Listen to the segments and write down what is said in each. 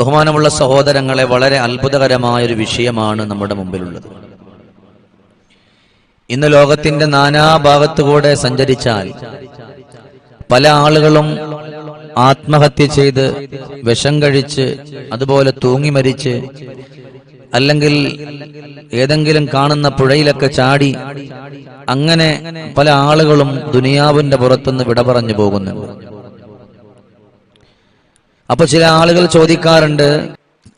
ബഹുമാനമുള്ള സഹോദരങ്ങളെ വളരെ അത്ഭുതകരമായ ഒരു വിഷയമാണ് നമ്മുടെ മുമ്പിലുള്ളത്. ഇന്ന് ലോകത്തിന്റെ നാനാഭാഗത്തുകൂടെ സഞ്ചരിച്ചാൽ പല ആളുകളും ആത്മഹത്യ ചെയ്ത് വിഷം കഴിച്ച് അതുപോലെ തൂങ്ങി മരിച്ച് അല്ലെങ്കിൽ ഏതെങ്കിലും കാണുന്ന പുഴയിലൊക്കെ ചാടി അങ്ങനെ പല ആളുകളും ദുനിയാവിന്റെ പുറത്തുനിന്ന് വിട പറഞ്ഞു പോകുന്നുണ്ട്. അപ്പൊ ചില ആളുകൾ ചോദിക്കാറുണ്ട്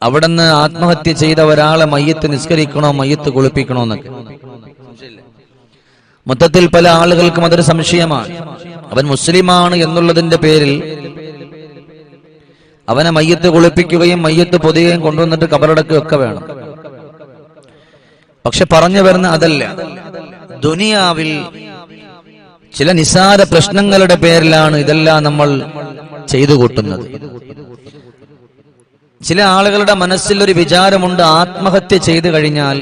അവിടുന്ന് ആത്മഹത്യ ചെയ്ത ഒരാളെ മയ്യത്ത് നിസ്കരിക്കണോ മയ്യത്ത് കുളിപ്പിക്കണോ എന്നൊക്കെ. മൊത്തത്തിൽ പല ആളുകൾക്കും അതൊരു സംശയമാണ്. അവൻ മുസ്ലിമാണ് എന്നുള്ളതിന്റെ പേരിൽ അവനെ മയ്യത്ത് കുളിപ്പിക്കുകയും മയ്യത്ത് പൊതിയുകയും കൊണ്ടുവന്നിട്ട് കബറടക്കുകയൊക്കെ വേണം. പക്ഷെ പറഞ്ഞു വരുന്ന അതല്ല. ദുനിയാവിൽ ചില നിസാര പ്രശ്നങ്ങളുടെ പേരിലാണ് ഇതെല്ലാം നമ്മൾ ചെയ്തു കൂട്ടുന്നത്. ചില ആളുകളുടെ മനസ്സിൽ ഒരു വിചാരമുണ്ട് ആത്മഹത്യ ചെയ്തു കഴിഞ്ഞാൽ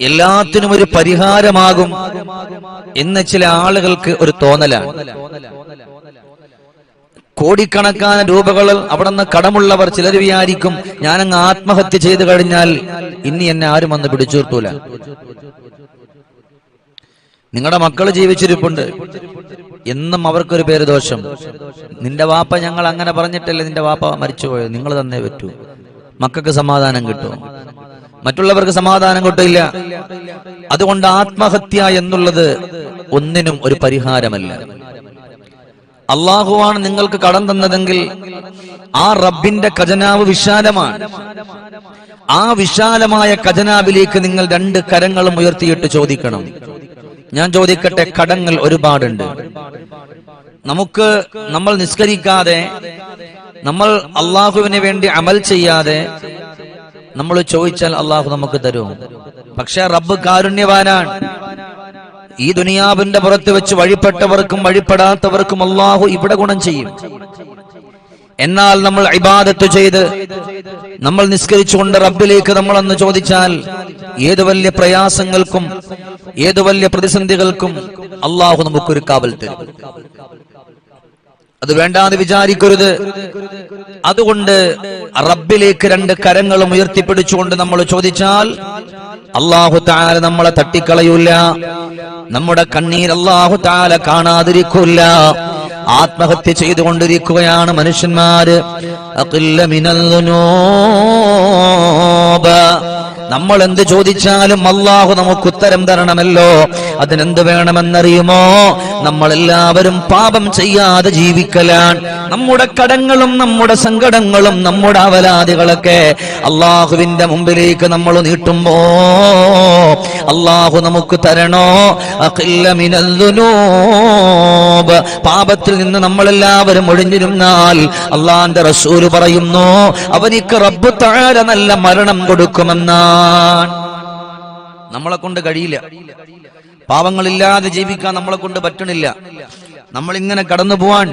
എല്ലാത്തിനും ഒരു പരിഹാരമാകും എന്ന് ചില ആളുകൾക്ക് ഒരു തോന്നലാണ്. കോടിക്കണക്കാന രൂപകൾ അവിടെ നിന്ന് കടമുള്ളവർ ചിലർ വിചാരിക്കും ഞാനങ്ങ് ആത്മഹത്യ ചെയ്തു കഴിഞ്ഞാൽ ഇനി എന്നെ ആരും വന്ന് പിടിച്ചു നിർത്തൂല നിങ്ങളുടെ മക്കൾ ജീവിച്ചിരിപ്പുണ്ട്. എന്നും അവർക്കൊരു പേര് ദോഷം. നിന്റെ വാപ്പ ഞങ്ങൾ അങ്ങനെ പറഞ്ഞിട്ടല്ലേ നിന്റെ വാപ്പ മരിച്ചുപോയത്? നിങ്ങൾ തന്നെ പറ്റൂ. മക്കൾക്ക് സമാധാനം കിട്ടും. മറ്റുള്ളവർക്ക് സമാധാനം കിട്ടില്ല. അതുകൊണ്ട് ആത്മഹത്യ എന്നുള്ളത് ഒന്നിനും ഒരു പരിഹാരമല്ല. അള്ളാഹുവാണ് നിങ്ങൾക്ക് കടം തന്നതെങ്കിൽ ആ റബ്ബിന്റെ ഖജനാവ് വിശാലമാണ്. ആ വിശാലമായ ഖജനാവിലേക്ക് നിങ്ങൾ രണ്ട് കരങ്ങളും ഉയർത്തിയിട്ട് ചോദിക്കണം. ഞാൻ ചോദിക്കട്ടെ കടങ്ങൾ ഒരുപാടുണ്ട്. നമുക്ക് നമ്മൾ നിസ്കരിക്കാതെ നമ്മൾ അള്ളാഹുവിന് വേണ്ടി അമൽ ചെയ്യാതെ നമ്മൾ ചോദിച്ചാൽ അള്ളാഹു നമുക്ക് തരും. പക്ഷെ റബ്ബ് കാരുണ്യവാനാണ്. ഈ ദുനിയാവിന്റെ പുറത്ത് വെച്ച് വഴിപ്പെട്ടവർക്കും വഴിപ്പെടാത്തവർക്കും അള്ളാഹു ഇവിടെ ഗുണം ചെയ്യും. എന്നാൽ നമ്മൾ ഇബാദത്ത് ചെയ്ത് നമ്മൾ നിസ്കരിച്ചുകൊണ്ട് റബ്ബിലേക്ക് നമ്മൾ അന്ന് ചോദിച്ചാൽ ഏത് വലിയ പ്രയാസങ്ങൾക്കും ഏത് വലിയ പ്രതിസന്ധികൾക്കും അള്ളാഹു നമുക്കൊരു കാവൽ തരും. അത് വേണ്ടാന്ന് വിചാരിക്കരുത്. അതുകൊണ്ട് റബ്ബിലേക്ക് രണ്ട് കരങ്ങളും ഉയർത്തിപ്പിടിച്ചുകൊണ്ട് നമ്മൾ ചോദിച്ചാൽ അള്ളാഹു താല നമ്മളെ തട്ടിക്കളയൂല. നമ്മുടെ കണ്ണീർ അള്ളാഹു താല കാണാതിരിക്കൂല. ആത്മഹത്യ ചെയ്തുകൊണ്ടിരിക്കുകയാണ് മനുഷ്യന്മാര്. അഖില്ല മിനൽ. നമ്മൾ എന്ത് ചോദിച്ചാലും അള്ളാഹു നമുക്ക് ഉത്തരം തരണമല്ലോ. അതിനെന്ത് വേണമെന്നറിയുമോ? നമ്മളെല്ലാവരും പാപം ചെയ്യാതെ ജീവിക്കലാണ്. നമ്മുടെ കടങ്ങളും നമ്മുടെ സങ്കടങ്ങളും നമ്മുടെ അവലാദികളൊക്കെ അള്ളാഹുവിന്റെ മുമ്പിലേക്ക് നമ്മൾ നീട്ടുമ്പോ അള്ളാഹു നമുക്ക് തരണോ. പാപത്തിൽ നിന്ന് നമ്മളെല്ലാവരും ഒഴിഞ്ഞിരുന്നാൽ അള്ളാന്റെ റസൂൽ പറയുന്നു അവനിക്ക് റബ്ബ് താര നല്ല മരണം കൊടുക്കുമെന്നാണ് നമ്മളെ കൊണ്ട് കഴിയില്ല. പാവങ്ങളില്ലാതെ ജീവിക്കാൻ നമ്മളെ കൊണ്ട് പറ്റണില്ല. നമ്മൾ ഇങ്ങനെ കടന്നു പോവാൻ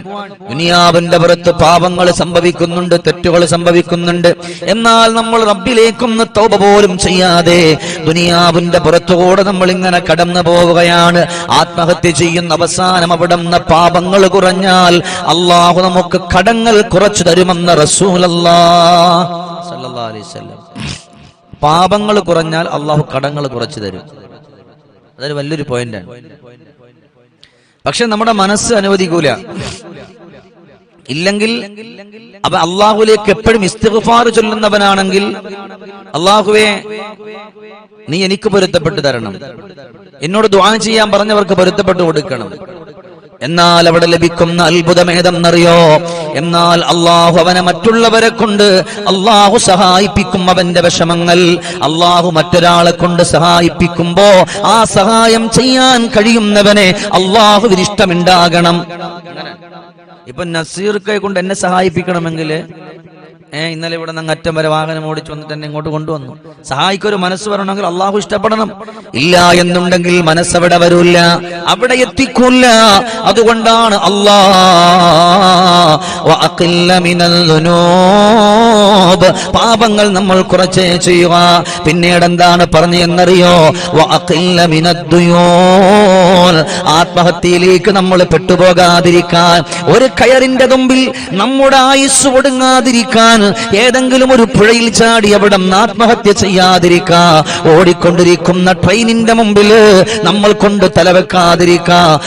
ദുനിയാവിന്റെ പുറത്ത് പാപങ്ങൾ സംഭവിക്കുന്നുണ്ട് തെറ്റുകൾ സംഭവിക്കുന്നുണ്ട്. എന്നാൽ നമ്മൾ റബ്ബിലേക്കൊന്ന് തൗബ പോലും ചെയ്യാതെ ദുനിയാവിന്റെ പുറത്തുകൂടെ നമ്മൾ ഇങ്ങനെ കടന്നു പോവുകയാണ്. ആത്മഹത്യ ചെയ്യുന്ന അവസാനം അവിടെ പാപങ്ങൾ കുറഞ്ഞാൽ അള്ളാഹു നമുക്ക് കടങ്ങൾ കുറച്ചു തരുമെന്ന് റസൂലല്ലാ. അലൈഹി വസല്ലം. പാപങ്ങൾ കുറഞ്ഞാൽ അള്ളാഹു കടങ്ങൾ കുറച്ചു തരും. അതൊരു വലിയൊരു പോയിന്റാണ് പക്ഷെ നമ്മുടെ മനസ്സ് അനുവദിക്കൂല. ഇല്ലെങ്കിൽ അപ്പൊ അള്ളാഹുലേക്ക് എപ്പോഴും ഇസ്തിഫാർ ചൊല്ലുന്നവനാണെങ്കിൽ അള്ളാഹുവെ നീ എനിക്ക് പൊരുത്തപ്പെട്ടു തരണം. എന്നോട് ദ്വാനം ചെയ്യാൻ പറഞ്ഞവർക്ക് പൊരുത്തപ്പെട്ടു കൊടുക്കണം. എന്നാൽ അവിടെ ലഭിക്കുന്ന അത്ഭുതം എന്നാൽ അള്ളാഹു അവനെ മറ്റുള്ളവരെ കൊണ്ട് അള്ളാഹു സഹായിപ്പിക്കും അവന്റെ വിഷമങ്ങൾ. അള്ളാഹു മറ്റൊരാളെ കൊണ്ട് സഹായിപ്പിക്കുമ്പോ ആ സഹായം ചെയ്യാൻ കഴിയുന്നവനെ അള്ളാഹുവിന് ഇഷ്ടമുണ്ടാകണം ഇപ്പൊ നസീർക്കെ കൊണ്ട് എന്നെ സഹായിപ്പിക്കണമെങ്കിൽ ഏ ഇന്നലെ ഇവിടെ നിന്ന് അറ്റം വരെ വാഹനം ഓടിച്ചു വന്നിട്ട് എന്നെ ഇങ്ങോട്ട് കൊണ്ടുവന്നു. സഹായിക്കൊരു മനസ്സ് വരണമെങ്കിൽ അള്ളാഹു ഇഷ്ടപ്പെടണം. ഇല്ല എന്നുണ്ടെങ്കിൽ മനസ്സവിടെ വരൂല്ല അവിടെ എത്തിക്കൂല്ല അതുകൊണ്ടാണ് ദുനൂബ്. പാപങ്ങൾ നമ്മൾ കുറച്ചേ ചെയ്യുക. പിന്നീട് എന്താണ് പറഞ്ഞു എന്നറിയോ. ആത്മഹത്യയിലേക്ക് നമ്മൾ പെട്ടുപോകാതിരിക്കാൻ ഒരു കയറിന്റെ തുമ്പിൽ നമ്മുടെ ആയുസ് ഒടുങ്ങാതിരിക്കാൻ ഏതെങ്കിലും ഒരു പുഴയിൽ ചാടി അവിടെ ആത്മഹത്യ ചെയ്യാതിരിക്കാ. ഓടിക്കൊണ്ടിരിക്കുന്ന ട്രെയിനിന്റെ മുമ്പിൽ നമ്മൾ കൊണ്ട് തലവെക്കാതിരിക്കാ.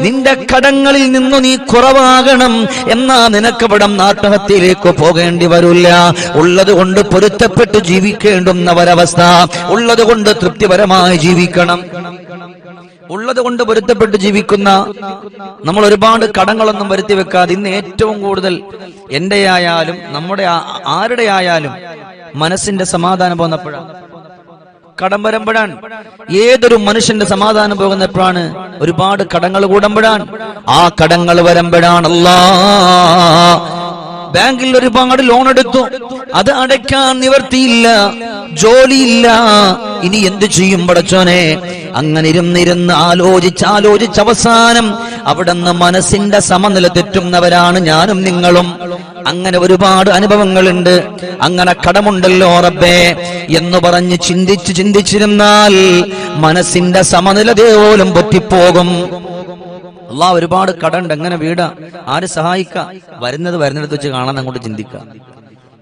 നിന്റെ കടങ്ങളിൽ നിന്നു നീ കുറവാകണം എന്നാ നിനക്കവിടെ ആത്മഹത്യയിലേക്ക് പോകേണ്ടി വരില്ല. ഉള്ളത് കൊണ്ട് പൊരുത്തപ്പെട്ട് ജീവിക്കേണ്ടുന്ന ഒരവസ്ഥ ഉള്ളത് കൊണ്ട് തൃപ്തിപരമായി ജീവിക്കണം. ഉള്ളത് കൊണ്ട് പൊരുത്തപ്പെട്ട് ജീവിക്കുന്ന നമ്മൾ ഒരുപാട് കടങ്ങളൊന്നും വരുത്തി വെക്കാതെ ഇന്ന് ഏറ്റവും കൂടുതൽ എന്റെ ആയാലും നമ്മുടെ ആരുടെ ആയാലും മനസ്സിന്റെ സമാധാനം പോകുന്നപ്പോഴാണ്. കടം വരുമ്പോഴാണ്. ഏതൊരു മനുഷ്യന്റെ സമാധാനം പോകുന്നപ്പോഴാണ് ഒരുപാട് കടങ്ങൾ കൂടുമ്പോഴാണ്. ആ കടങ്ങൾ വരുമ്പോഴാണ് അല്ലാ ബാങ്കിൽ ഒരുപാട് ലോൺ എടുത്തു. അത് അടയ്ക്കാൻ നിവർത്തിയില്ല. ജോലിയില്ല. ഇനി എന്ത് ചെയ്യും പടച്ചോനെ? അങ്ങനെ ഇരുന്നിരുന്ന് ആലോചിച്ച് ആലോചിച്ച് അവസാനം അവിടുന്ന് മനസ്സിന്റെ സമനില തെറ്റുന്നവരാണ് ഞാനും നിങ്ങളും. അങ്ങനെ ഒരുപാട് അനുഭവങ്ങളുണ്ട്. അങ്ങനെ കടമുണ്ടല്ലോ റബ്ബേ എന്ന് പറഞ്ഞ് ചിന്തിച്ച് ചിന്തിച്ചിരുന്നാൽ മനസ്സിന്റെ സമനില പോലും പൊറ്റിപ്പോകും അള്ളാ ഒരുപാട് കടണ്ട് എങ്ങനെ വീടാ? ആര് സഹായിക്ക? വരുന്നത് വരുന്നിടത്ത് വെച്ച് കാണാൻ അങ്ങോട്ട് ചിന്തിക്കുക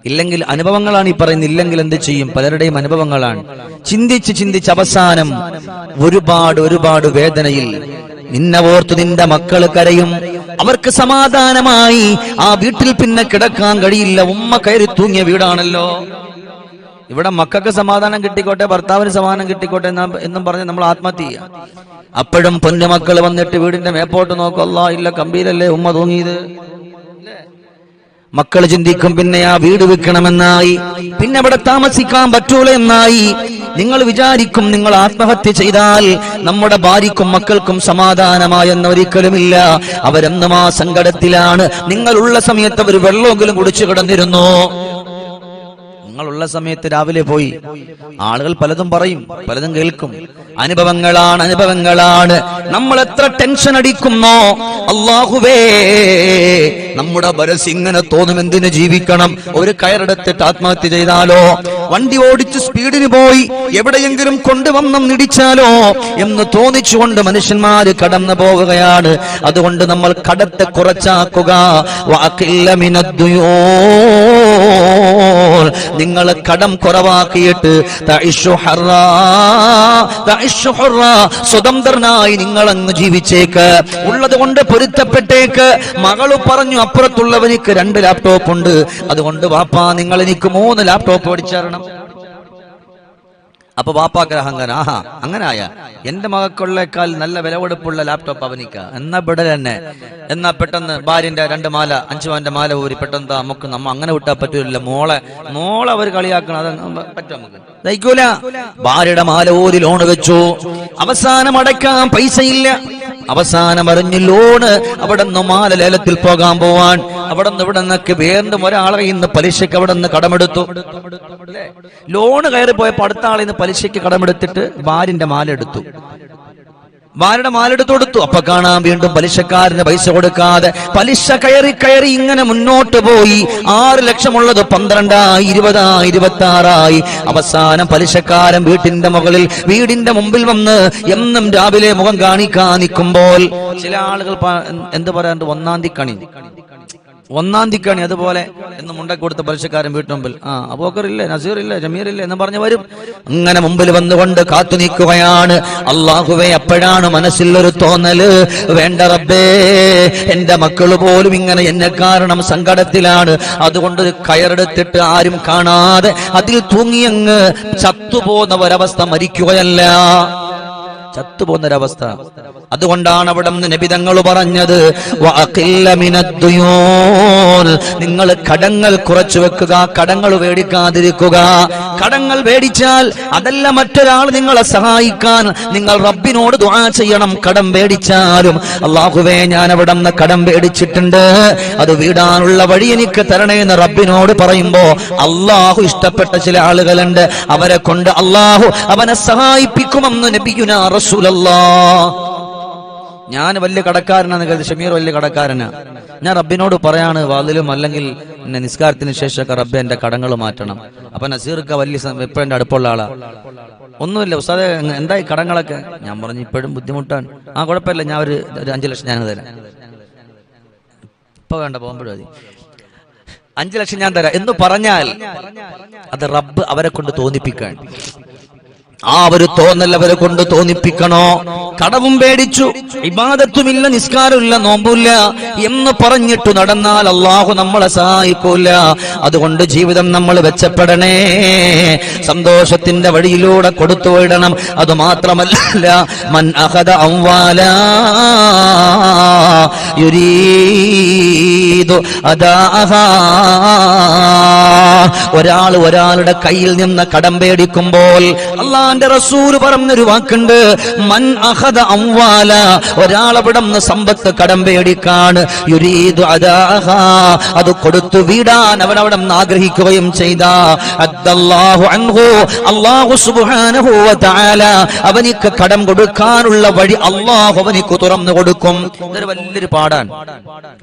ഇല്ലെങ്കിൽ അനുഭവങ്ങളാണ് ഈ പറയുന്നത്. ഇല്ലെങ്കിൽ എന്ത് ചെയ്യും? പലരുടെയും അനുഭവങ്ങളാണ്. ചിന്തിച്ച് ചിന്തിച്ച് അവസാനം ഒരുപാട് ഒരുപാട് വേദനയിൽ നിന്നെ ഓർത്ത് നിന്റെ മക്കൾ കരയും. അവർക്ക് സമാധാനമായി ആ വീട്ടിൽ പിന്നെ കിടക്കാൻ കഴിയില്ല. ഉമ്മ കയറി തൂങ്ങിയ വീടാണല്ലോ. ഇവിടെ മക്കൾക്ക് സമാധാനം കിട്ടിക്കോട്ടെ ഭർത്താവിന് സമാധാനം കിട്ടിക്കോട്ടെ എന്നാ പറഞ്ഞ് നമ്മൾ ആത്മഹത്യ ചെയ്യാം. അപ്പോഴും പൊന്നുമക്കൾ വന്നിട്ട് വീടിന്റെ മേപ്പോട്ട് നോക്കല്ല ഇല്ല കമ്പീരല്ലേ ഉമ്മ തൂങ്ങിയത്? മക്കൾ ചിന്തിക്കും പിന്നെ ആ വീട് വെക്കണമെന്നായി പിന്നെ അവിടെ താമസിക്കാൻ പറ്റൂല എന്നായി. നിങ്ങൾ വിചാരിക്കും നിങ്ങൾ ആത്മഹത്യ ചെയ്താൽ നമ്മുടെ ഭാര്യക്കും മക്കൾക്കും സമാധാനമായെന്ന് ഒരിക്കലുമില്ല. അവരെന്നും ആ സങ്കടത്തിലാണ്? നിങ്ങളുള്ള സമയത്ത് അവർ വെള്ളമെങ്കിലും കുടിച്ചു കിടന്നിരുന്നു. നിങ്ങളുള്ള സമയത്ത് രാവിലെ പോയി. ആളുകൾ പലതും പറയും പലതും കേൾക്കും. അനുഭവങ്ങളാണ് അനുഭവങ്ങളാണ്. നമ്മൾ എത്ര ടെൻഷൻ അടിക്കുന്നോ? അള്ളാഹുവേ നമ്മുടെ മനസ്സ് ഇങ്ങനെ തോന്നും എന്തിന് ജീവിക്കണം? ഒരു കയറെടുത്തിട്ട് ആത്മഹത്യ ചെയ്താലോ? വണ്ടി ഓടിച്ച് സ്പീഡിന് പോയി എവിടെയെങ്കിലും കൊണ്ടുവന്നും നിടിച്ചാലോ എന്ന് തോന്നിച്ചുകൊണ്ട് മനുഷ്യന്മാര് കടന്നു പോവുകയാണ്. അതുകൊണ്ട് നമ്മൾ കടത്തെ കുറച്ചാക്കുക. വാക്കില്ല മിനദ്ദുയൂർ. നിങ്ങൾ കടം കുറവാക്കിയിട്ട്. സ്വതന്ത്രനായി നിങ്ങൾ അങ്ങ് ജീവിച്ചേക്ക്. ഉള്ളത് കൊണ്ട് പൊരുത്തപ്പെട്ടേക്ക്. മകൾ പറഞ്ഞു അപ്പുറത്തുള്ളവനിക്ക് രണ്ട് ലാപ്ടോപ്പ് ഉണ്ട്. അതുകൊണ്ട് വാപ്പാ നിങ്ങൾ എനിക്ക് മൂന്ന് ലാപ്ടോപ്പ് ഓടിച്ചേരണം അപ്പൊ വാപ്പാക്ക് അങ്ങനെ ആഹാ അങ്ങനായ. എന്റെ മകക്കുള്ളേക്കാൾ നല്ല വിലവെടുപ്പുള്ള ലാപ്ടോപ്പ് അവനിക്ക. എന്നാ ഇവിടെ തന്നെ എന്നാ പെട്ടെന്ന് ഭാര്യന്റെ രണ്ട് മാല അഞ്ചു മാന്റെ മാല ഊരി പെട്ടെന്ന് നമുക്ക് നമ്മ അങ്ങനെ വിട്ടാ പറ്റൂല മോളെ. മോളെ അവർ കളിയാക്കണം. അത് പറ്റും നമുക്ക്? ദഹിക്കൂല. ഭാര്യയുടെ മാല ഊരി ലോണ് വെച്ചു. അവസാനം അടയ്ക്കാൻ പൈസയില്ല. അവസാനം അറിഞ്ഞു ലോണ് അവിടെ നിന്ന് മാല ലേലത്തിൽ പോകാൻ പോവാൻ. അവിടെ നിന്ന് ഇവിടെ നിന്നൊക്കെ വേണ്ടും ഒരാളെ ഇന്ന് പലിശയ്ക്ക് അവിടെ നിന്ന് കടമെടുത്തു? ലോണ് കയറി പോയപ്പോ അടുത്ത ആളിന്ന് പലിശയ്ക്ക് കടമെടുത്തിട്ട് ഭാര്യന്റെ മാല എടുത്തു. ഭാര്യയുടെ മാലെടുത്ത് കൊടുത്തു. അപ്പൊ കാണാൻ വീണ്ടും പലിശക്കാരന് പൈസ കൊടുക്കാതെ പലിശ കയറി കയറി ഇങ്ങനെ മുന്നോട്ട് പോയി. ആറ് ലക്ഷമുള്ളത് പന്ത്രണ്ടായി ഇരുപതായി ഇരുപത്തി ആറായി അവസാനം പലിശക്കാരൻ വീട്ടിന്റെ മുകളിൽ വീടിന്റെ മുമ്പിൽ വന്ന് എന്നും രാവിലെ മുഖം കാണിക്കാൻ നിൽക്കുമ്പോൾ ചില ആളുകൾ എന്ത് പറയാറുണ്ട്? ഒന്നാം തീ കണി ഒന്നാം തിക്കാണി അതുപോലെ എന്ന് മുണ്ട കൊടുത്ത പലിശക്കാരൻ വീട്ടു മുമ്പിൽ. ആ അബോക്കർ ഇല്ലേ നസീർ ഇല്ലേ ജമീർ ഇല്ലേ എന്ന് പറഞ്ഞു വരും. അങ്ങനെ മുമ്പിൽ വന്നുകൊണ്ട് കാത്തു നിൽക്കുകയാണ്. അള്ളാഹുവെ അപ്പോഴാണ് മനസ്സിൽ ഒരു തോന്നൽ. വേണ്ട റബ്ബേ എന്റെ മക്കൾ പോലും ഇങ്ങനെ എന്നെ കാരണം സങ്കടത്തിലാണ്. അതുകൊണ്ട് കയറെടുത്തിട്ട് ആരും കാണാതെ അതിൽ തൂങ്ങിയങ്ങ് ചത്തുപോകുന്ന ഒരവസ്ഥ മരിക്കുകയല്ല. ചത്തുപോകുന്നൊരവസ്ഥ. അതുകൊണ്ടാണ് അവിടെ നിന്ന് നബിതങ്ങൾ പറഞ്ഞത്. നിങ്ങൾ കടങ്ങൾ കുറച്ചു വെക്കുക കടങ്ങൾ വേടിക്കാതിരിക്കുക. കടങ്ങൾ വേടിച്ചാൽ അതല്ല മറ്റൊരാൾ നിങ്ങളെ സഹായിക്കാൻ. നിങ്ങൾ റബ്ബിനോട് ദുആ ചെയ്യണം കടം വേടിച്ചാലും. അള്ളാഹുവേ ഞാൻ അവിടെ നിന്ന് കടം വേടിച്ചിട്ടുണ്ട്. അത് വീടാനുള്ള വഴി എനിക്ക് തരണേന്ന് റബ്ബിനോട് പറയുമ്പോ അള്ളാഹു ഇഷ്ടപ്പെട്ട ചില ആളുകളുണ്ട്. അവരെ കൊണ്ട് അള്ളാഹു അവനെ സഹായിപ്പിക്കുമെന്ന് നബിയുന ഞാൻ വലിയ കടക്കാരനാന്ന് കരുതി ഷമീർ വലിയ കടക്കാരനാ. ഞാൻ റബ്ബിനോട് പറയാണ് വാതിലും അല്ലെങ്കിൽ നിസ്കാരത്തിന് ശേഷമൊക്കെ റബ്ബ് എന്റെ കടങ്ങൾ മാറ്റണം. അപ്പൊ നസീർക്ക് വലിയ എപ്പോഴും എന്റെ അടുപ്പുള്ള ആളാ. ഒന്നുമില്ല ഉസ്താദെ എന്തായി കടങ്ങളൊക്കെ? ഞാൻ പറഞ്ഞു ഇപ്പോഴും ബുദ്ധിമുട്ടാണ്. ആ കുഴപ്പമില്ല ഞാൻ ഒരു അഞ്ചു ലക്ഷം ഞാൻ തരാം. ഇപ്പൊ വേണ്ട പോകുമ്പോഴും മതി. അഞ്ചു ലക്ഷം ഞാൻ തരാം. എന്ന് പറഞ്ഞാൽ അത് റബ്ബ് അവരെ കൊണ്ട് തോന്നിപ്പിക്കാൻ ആ ഒരു തോന്നൽ അവരെ കൊണ്ട് തോന്നിപ്പിക്കണോ? കടവും പേടിച്ചു. ഇബാദത്തുമില്ല നിസ്കാരമില്ല നോമ്പില്ല എന്ന് പറഞ്ഞിട്ട് നടന്നാൽ അള്ളാഹു നമ്മളെ സഹായിക്കൂല. അതുകൊണ്ട് ജീവിതം നമ്മൾ വെച്ചപ്പെടണേ. സന്തോഷത്തിന്റെ വഴിയിലൂടെ കൊടുത്തു വിടണം. അത് മാത്രമല്ല മൻ അഹദ ഒരാൾ ഒരാളുടെ കയ്യിൽ നിന്ന് കടം പേടിക്കുമ്പോൾ അള്ളാന്റെ റസൂൽ പറഞ്ഞൊരു വാക്കുണ്ട്. മൻ അഹദ അംവാല. ഒരാളവിടം നിന്ന് സമ്പത്ത് കടം പേടിക്കാണ് അത് കൊടുത്തു വീടാൻ അവൻ അവിടെ നിന്ന് ആഗ്രഹിക്കുകയും ചെയ്ത. അവനിക്ക് കടം കൊടുക്കാനുള്ള വഴി അള്ളാഹു അവനിക്ക് തുറന്നു കൊടുക്കും. വലിയൊരു പാടാൻ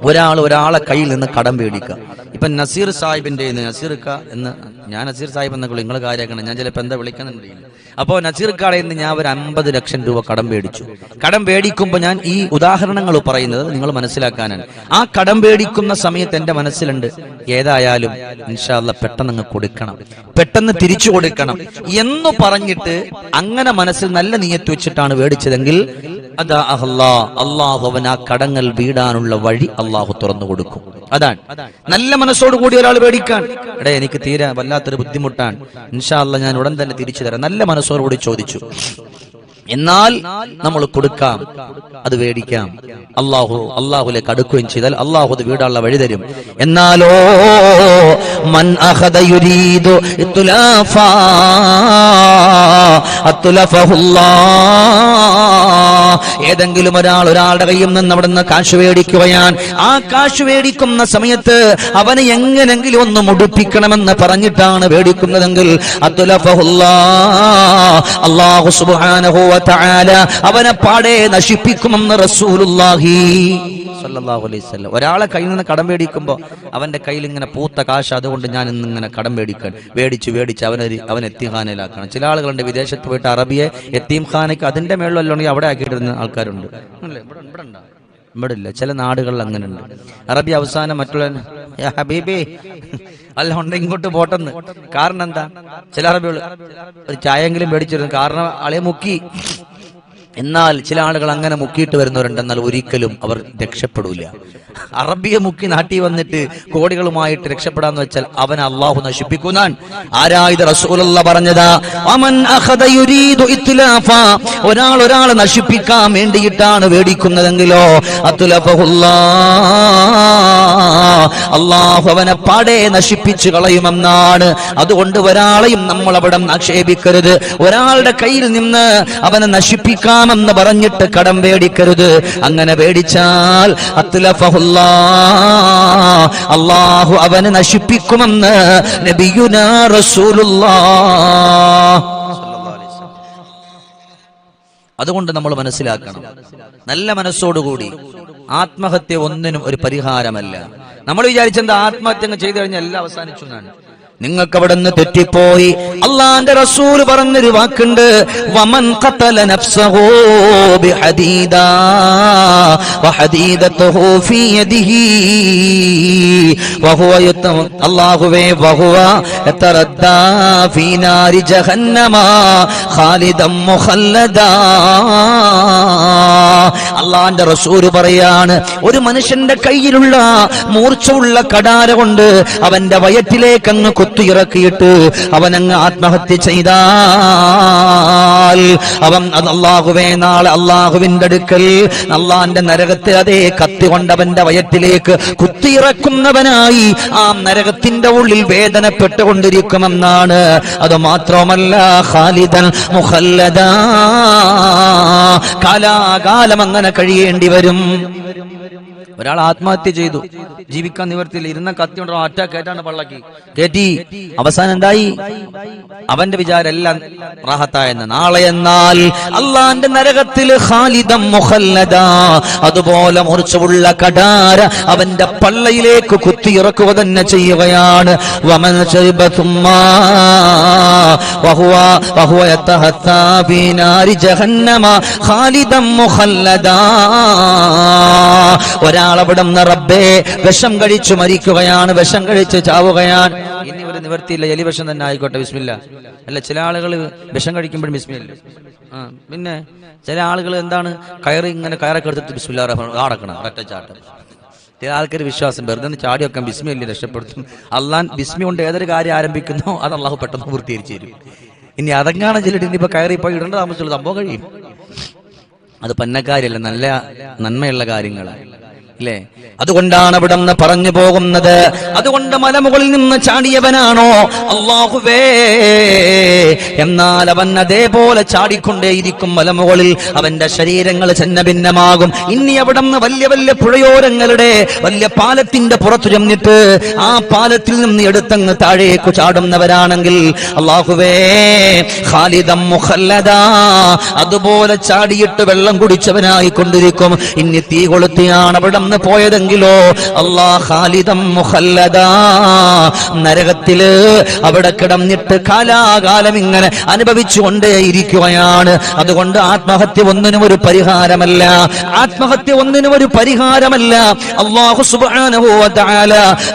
ഒരാൾ ഒരാളെ കയ്യിൽ നിന്ന് കടം പേടിക്കുക ഇപ്പൊ നസീർ സാഹിബിന്റെ നസീർക്ക എന്ന് ഞാൻ നസീർ സാഹിബ് എന്നൊക്കെ നിങ്ങൾ കാര്യമാക്കണം. ഞാൻ ചിലപ്പോൾ എന്താ വിളിക്കുന്നുണ്ട് അപ്പോ നസീർ കാളയിൽ നിന്ന് ഞാൻ ഒരു അമ്പത് ലക്ഷം രൂപ കടം പേടിച്ചു കടം മേടിക്കുമ്പോൾ ഞാൻ ഈ ഉദാഹരണങ്ങൾ പറയുന്നത് നിങ്ങൾ മനസ്സിലാക്കാനാണ്. ആ കടം പേടിക്കുന്ന സമയത്ത് എന്റെ മനസ്സിലുണ്ട് ഏതായാലും ഇൻഷാല്ല പെട്ടെന്ന് അങ്ങ് കൊടുക്കണം. പെട്ടെന്ന് തിരിച്ചു കൊടുക്കണം എന്ന് പറഞ്ഞിട്ട് അങ്ങനെ മനസ്സിൽ നല്ല നീയത്ത് വെച്ചിട്ടാണ് മേടിച്ചതെങ്കിൽ അഹ്ലാ അള്ളാഹു അവൻ ആ കടങ്ങൾ വീടാനുള്ള വഴി അള്ളാഹു തുറന്നു കൊടുക്കും. അതാണ്. നല്ല മനസ്സോട് കൂടി ഒരാൾ പേടിക്കാൻ. എടേ എനിക്ക് തീരെ വല്ലാത്തൊരു ബുദ്ധിമുട്ടാണ്. ഇൻഷാല്ല ഞാൻ ഉടൻ തന്നെ തിരിച്ചു തരാം. നല്ല മനസ്സോടുകൂടി ചോദിച്ചു. എന്നാൽ നമ്മൾ കൊടുക്കാം. അത് വേടിക്കാം. അള്ളാഹു അള്ളാഹുലേക്ക് അടുക്കുകയും ചെയ്താൽ അള്ളാഹു അത് വീടാനുള്ള വഴി തരും. എന്നാലോ മൻ അഹദ യുരീദു ഇത്ലാഫാ അത്ലഫഹുല്ലാ ഏതെങ്കിലും ഒരാൾ ഒരാളുടെ കയ്യിൽ നിന്ന് അവിടെ നിന്ന് കാശ് മേടിക്കുകയാൻ ആ കാശ് മേടിക്കുന്ന സമയത്ത് അവനെ എങ്ങനെങ്കിലും ഒന്ന് മുടിപ്പിക്കണമെന്ന് പറഞ്ഞിട്ടാണ് മേടിക്കുന്നതെങ്കിൽ അവനെ പാടെ നശിപ്പിക്കുമെന്ന് റസൂലുള്ളാഹി. സല്ലല്ലാഹു അലൈഹി വസല്ലം. ഒരാളെ കയ്യിൽ നിന്ന് കടം മേടിക്കുമ്പോൾ അവന്റെ കയ്യിൽ ഇങ്ങനെ പൂത്ത കാശ് അതുകൊണ്ട് ഞാൻ ഇന്ന് ഇങ്ങനെ കടം മേടിക്കാൻ മേടിച്ച് മേടിച്ച് അവനൊരു അവൻ എത്തിഹാനയിലാക്കണം ചില ആളുകളുണ്ട് വിദേശത്ത് പോയിട്ട് അറബിയെ എത്തീം ഖാനയ്ക്ക് അതിന്റെ മേളിലല്ലെങ്കിൽ അവിടെ ആക്കിയിട്ടിരുന്ന ആൾക്കാരുണ്ട്? ഇവിടെ ഇല്ല. ചില നാടുകളിൽ അങ്ങനെയുണ്ട്. അറബി അവസാനം മറ്റുള്ള ഹബീബി അല്ല ഉണ്ട് ഇങ്ങോട്ട് പോട്ടെന്ന്. കാരണം എന്താ? ചില അറബികൾ ഒരു ചായെങ്കിലും മേടിച്ചിരുന്നു. കാരണം ആളെ മുക്കി. എന്നാൽ ചില ആളുകൾ അങ്ങനെ മുക്കിയിട്ട് വരുന്നവരുണ്ട് എന്നാൽ ഒരിക്കലും അവർ രക്ഷപ്പെടൂല. അറബിയെ മുക്കി നാട്ടി വന്നിട്ട് കോടികളുമായിട്ട് രക്ഷപ്പെടാന്ന് വെച്ചാൽ അവൻ അള്ളാഹു നശിപ്പിക്കുന്നാൻ. ആരായത് റസൂലുള്ള പറഞ്ഞതാ? ഇത്ലാഫ. ഒരാൾ ഒരാളെ നശിപ്പിക്കാൻ വേണ്ടിയിട്ടാണ് വേടിക്കുന്നതെങ്കിലോ? അള്ളാഹു അവനെ പാടെ നശിപ്പിച്ചു കളയുമെന്നാണ്. അതുകൊണ്ട് ഒരാളെയും നമ്മൾ അവിടെ ആക്ഷേപിക്കരുത്. ഒരാളുടെ കയ്യിൽ നിന്ന് അവനെ നശിപ്പിക്കാമെന്ന് പറഞ്ഞിട്ട് കടം പേടിക്കരുത് അങ്ങനെ പേടിച്ചാൽ അള്ളാഹു അവനെ നശിപ്പിക്കുമെന്ന് നബിയുനാ റസൂലുള്ളാ. അതുകൊണ്ട് നമ്മൾ മനസ്സിലാക്കണം. നല്ല മനസ്സോടുകൂടി ആത്മഹത്യ ഒന്നിനും ഒരു പരിഹാരമല്ല. നമ്മൾ വിചാരിച്ചെന്താ ആത്മഹത്യ ചെയ്തു കഴിഞ്ഞാൽ എല്ലാം അവസാനിച്ചു എന്നാണ്. നിങ്ങൾക്ക് അവിടെ നിന്ന് തെറ്റിപ്പോയി. അള്ളാന്റെ റസൂൽ പറഞ്ഞൊരു വാക്കുണ്ട്. വമൻ ഖതല നഫ്സഹു വഹുവ യുത്തം അല്ലാഹുവേ വഹുവ ഫീ നാരി ജഹന്നമ മുഖല്ലദ. അള്ളാന്റെ റസൂൽ പറയാണ് ഒരു മനുഷ്യന്റെ കയ്യിലുള്ള മൂർച്ചയുള്ള കടാര കൊണ്ട് അവന്റെ വയറ്റിലേക്ക് അങ്ങ് കുത്തിയിറക്കിയിട്ട് അവൻ അങ്ങ് ആത്മഹത്യ ചെയ്താൽ അവൻ അത് അള്ളാഹുവേ നാളെ അള്ളാഹുവിന്റെ അടുക്കൽ അള്ളാന്റെ നരകത്തെ അതേ കത്തി കൊണ്ടവന്റെ വയറ്റിലേക്ക് കുത്തിയിറക്കുന്നവനായി ആ നരകത്തിന്റെ ഉള്ളിൽ വേദനപ്പെട്ടുകൊണ്ടിരിക്കുമെന്നാണ്. അത് മാത്രമല്ല ഖാലിദൻ മുഹല്ലദ കാലാകാലം അങ്ങനെ കഴിയേണ്ടി വരും. ഒരാൾ ആത്മഹത്യ ചെയ്തു. ജീവിക്കാൻ നിവർത്തിയില്ല ഇരുന്ന കത്തി കൊണ്ട് ഒറ്റ കേട്ടാണ് പള്ളക്കി. കേറ്റി. അവസാനം എന്തായി? അവന്റെ വിചാരം എല്ലാം റാഹത്തായെന്ന്. നാളെ എന്നാൽ അള്ളാന്റെ നരകത്തിൽ ഖാലിദം മുഖല്ലദ. അതുപോലെ മുറിച്ചുള്ള കടാര അവന്റെ പള്ളയിലേക്ക് കുത്തിയിറക്കുക തന്നെ ചെയ്യുകയാണ്. ഒരാളവിടെ റബ്ബേ വിഷം കഴിച്ചു മരിക്കുകയാണ് വിഷം കഴിച്ച് ചാവുകയാണ്. ഇനി ഒരു നിവർത്തിയില്ല എലി വിഷം തന്നെ ആയിക്കോട്ടെ ബിസ്മില്ല. അല്ല ചില ആളുകൾ വിഷം കഴിക്കുമ്പോഴും ബിസ്മില്ല. പിന്നെ ചില ആളുകൾ എന്താണ് കയറി ഇങ്ങനെ കയറൊക്കെ എടുത്തിട്ട് ബിസ്മില്ല ആടക്കണം ഒറ്റച്ചാട്ടം ചില ആൾക്കാർ വിശ്വാസം വെറുതെ ചാടി വെക്കാൻ ബിസ്മിയല്ലേ രക്ഷപ്പെടുത്തും. അള്ളാൻ ബിസ്മി കൊണ്ട് ഏതൊരു കാര്യം ആരംഭിക്കുന്നോ അത് അള്ളാഹു പെട്ടെന്ന് പൂർത്തീകരിച്ചു തരും. ഇനി അതങ്ങാണ് ചിലട്ട് ഇനിയിപ്പോ കയറി പോയി ഇടേണ്ട താമസിച്ചുള്ള സംഭവം കഴിയും. അത് പന്നക്കാര്യല്ല നല്ല നന്മയുള്ള കാര്യങ്ങളാണ്. അതുകൊണ്ടാണ് അവിടെ നിന്ന് പറഞ്ഞു പോകുന്നത്. അതുകൊണ്ട് മലമുകളിൽ നിന്ന് ചാടിയവനാണോ? അള്ളാഹുവേ. എന്നാൽ അവൻ അതേപോലെ ചാടിക്കൊണ്ടേയിരിക്കും മലമുകളിൽ. അവന്റെ ശരീരങ്ങൾ ചെന്ന ഭിന്നമാകും ഇനി അവിടെ നിന്ന് വലിയ വലിയ പുഴയോരങ്ങളുടെ വലിയ പാലത്തിന്റെ പുറത്തു ചെന്നിട്ട് ആ പാലത്തിൽ നിന്ന് എടുത്തങ്ങ് താഴേക്ക് ചാടുന്നവരാണെങ്കിൽ അള്ളാഹുവേ ഖാലിദം മുഖല്ലദാ. അതുപോലെ ചാടിയിട്ട് വെള്ളം കുടിച്ചവനായി കൊണ്ടിരിക്കും ഇനി തീ കൊളുത്തിയാണ് അവിടെ നിന്ന് പോയതെങ്കിലോ അള്ളാ ഖാലിദം മുഖല്ലദാ. നരകത്തിൽ അവിടെ കിടന്നിട്ട് കാലാകാലം ഇങ്ങനെ അനുഭവിച്ചു കൊണ്ടേയിരിക്കുകയാണ് അതുകൊണ്ട് ആത്മഹത്യ ഒന്നിനും ഒരു പരിഹാരമല്ല. ആത്മഹത്യ ഒന്നിനും ഒരു പരിഹാരമല്ല. അള്ളാഹു വ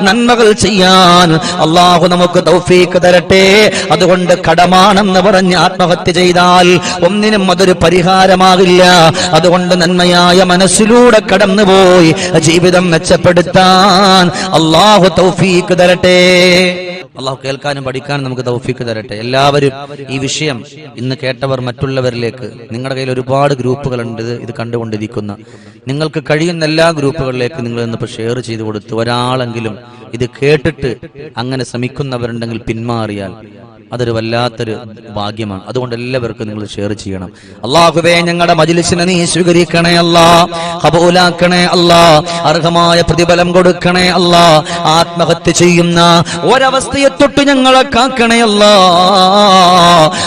നന്മകൾ ചെയ്യാൻ അള്ളാഹു നമുക്ക് തൗഫീക്ക് തരട്ടെ. അതുകൊണ്ട് കടമാണെന്ന് പറഞ്ഞ് ആത്മഹത്യ ചെയ്താൽ ഒന്നിനും അതൊരു പരിഹാരമാകില്ല. അതുകൊണ്ട് നന്മയായ മനസ്സിലൂടെ കടന്നുപോയി ജീവിതം മെച്ചപ്പെടുത്താൻ അള്ളാഹു തൗഫീക്ക് തരട്ടെ. അള്ളാഹു കേൾക്കാനും പഠിക്കാനും നമുക്ക് തൗഫീക്ക് തരട്ടെ. എല്ലാവരും ഈ വിഷയം ഇന്ന് കേട്ടവർ മറ്റുള്ളവരിലേക്ക് നിങ്ങളുടെ കയ്യിൽ ഒരുപാട് ഗ്രൂപ്പുകളുണ്ട് ഇത് കണ്ടുകൊണ്ടിരിക്കുന്ന. നിങ്ങൾക്ക് കഴിയുന്ന എല്ലാ ഗ്രൂപ്പുകളിലേക്ക് നിങ്ങൾ ഇന്നിപ്പോൾ ഷെയർ ചെയ്ത് കൊടുത്ത് ഒരാളെങ്കിലും ഇത് കേട്ടിട്ട് അങ്ങനെ ശ്രമിക്കുന്നവരുണ്ടെങ്കിൽ പിന്മാറിയാൽ അതൊരു വല്ലാത്തൊരു ഭാഗ്യമാണ്. അതുകൊണ്ട് എല്ലാവർക്കും നിങ്ങൾ ഷെയർ ചെയ്യണം. അള്ളാഹുബേ ഞങ്ങളുടെ മജിലിസിനെ നീ സ്വീകരിക്കണേ അല്ലാ. കബൂലാക്കണേ അല്ലാ. അർഹമായ പ്രതിഫലം കൊടുക്കണേ അല്ലാ. ആത്മഹത്യ ചെയ്യുന്ന ഒരവസ്ഥയെ തൊട്ട് ഞങ്ങളെ കാക്കണേ അല്ലാ.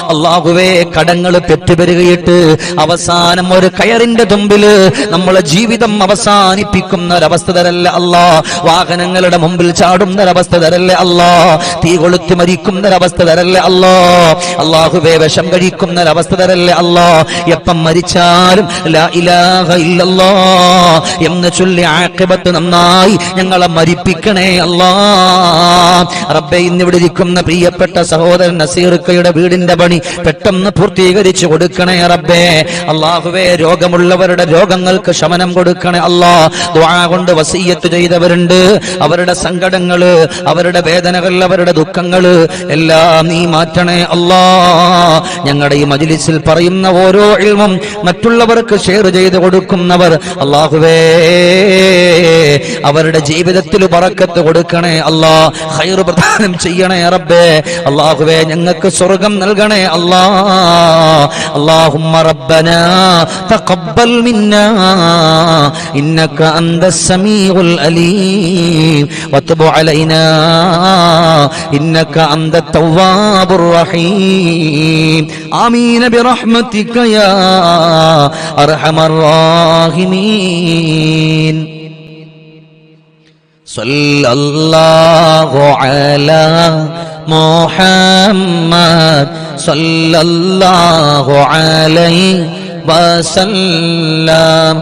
അള്ളാഹുവേ കടങ്ങൾ പെറ്റുപെരുകയിട്ട് അവസാനം ഒരു കയറിന്റെ തുമ്പിൽ നമ്മളെ ജീവിതം അവസാനിപ്പിക്കുന്ന ഒരവസ്ഥ തരല്ല അല്ലാ. വാഹനങ്ങളുടെ മുമ്പിൽ ചാടുന്ന ഒരവസ്ഥ തരല്ല അല്ലാ. തീ കൊളുത്തി മരിക്കുന്ന ഒരവസ്ഥ തരല്ല അല്ലാ? അള്ളാഹുവേ വിഷം കഴിക്കുന്ന ഒരവസ്ഥ വരല്ലേ അല്ലോ? എപ്പം മരിച്ചാലും എന്ന് ചൊല്ലി ആഖിബത്ത് നന്നായി ഞങ്ങളെ മരിപ്പിക്കണേ അല്ലാ. റബ്ബെ ഇന്നിവിടെ ഇരിക്കുന്ന പ്രിയപ്പെട്ട സഹോദരൻ നസീർക്കയുടെ വീടിന്റെ പണി പെട്ടെന്ന് പൂർത്തീകരിച്ചു കൊടുക്കണേ റബ്ബേ. അള്ളാഹുവേ രോഗമുള്ളവരുടെ രോഗങ്ങൾക്ക് ശമനം കൊടുക്കണേ അല്ലാ. ദ്വാ കൊണ്ട് വസീയത്ത് ചെയ്തവരുണ്ട്. അവരുടെ സങ്കടങ്ങൾ അവരുടെ വേദനകൾ അവരുടെ ദുഃഖങ്ങൾ എല്ലാം നീ മാറ്റണേ അല്ലാ ഞങ്ങളുടെ ഈ മജിലിസിൽ പറയുന്ന ഓരോ ഇൽമും മറ്റുള്ളവർക്ക് ഷെയർ ചെയ്ത് കൊടുക്കുന്നവർ അള്ളാഹുവേ അവരുടെ ജീവിതത്തിൽ പറക്കത്ത് കൊടുക്കണേ അല്ലാ ഹൈർ പ്രദാനം ചെയ്യണേ റബ്ബേ അള്ളാഹുവേ ഞങ്ങൾക്ക് സ്വർഗം നൽകണേ അല്ലാ اللهم ربنا تقبل منا إنك أنت السميع الأليم وتب علينا إنك أنت التواب الرحيم. آمين برحمتك يا أرحم الراحمين. صلى الله على محمد. صلى الله عليه وسلم.